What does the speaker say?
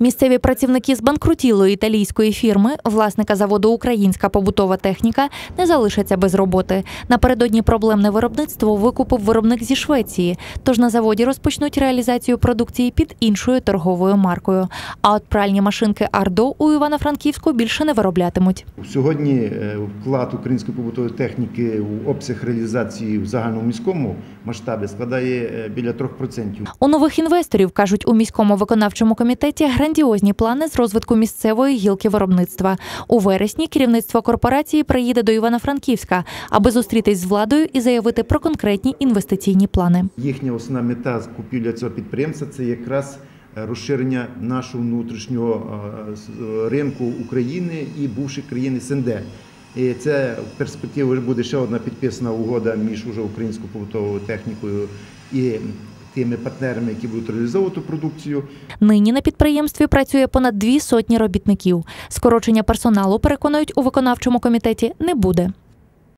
Місцеві працівники збанкрутілої італійської фірми, власника заводу Українська побутова техніка, не залишаться без роботи. Напередодні проблемне виробництво викупив виробник зі Швеції. Тож на заводі розпочнуть реалізацію продукції під іншою торговою маркою. А от пральні машинки Ардо у Івано-Франківську більше не вироблятимуть. Сьогодні е, вклад української побутової техніки у обсяг реалізації в загальному міському масштабі складає е, біля 3%. У нових інвесторів кажуть у міському виконавчому комітеті грандіозні плани з розвитку місцевої гілки виробництва. У вересні керівництво корпорації приїде до Івано-Франківська, аби зустрітись з владою і заявити про конкретні інвестиційні плани. Їхня основна мета з купівля цього підприємства це якраз е, розширення нашого внутрішнього е, ринку України і бувших країн СНД. І це в перспективі буде ще одна підписана угода між уже українською побутовою технікою і тими партнерами, які будуть реалізовувати продукцію. Нині на підприємстві працює понад дві сотні робітників. Скорочення персоналу переконують у виконавчому комітеті не буде.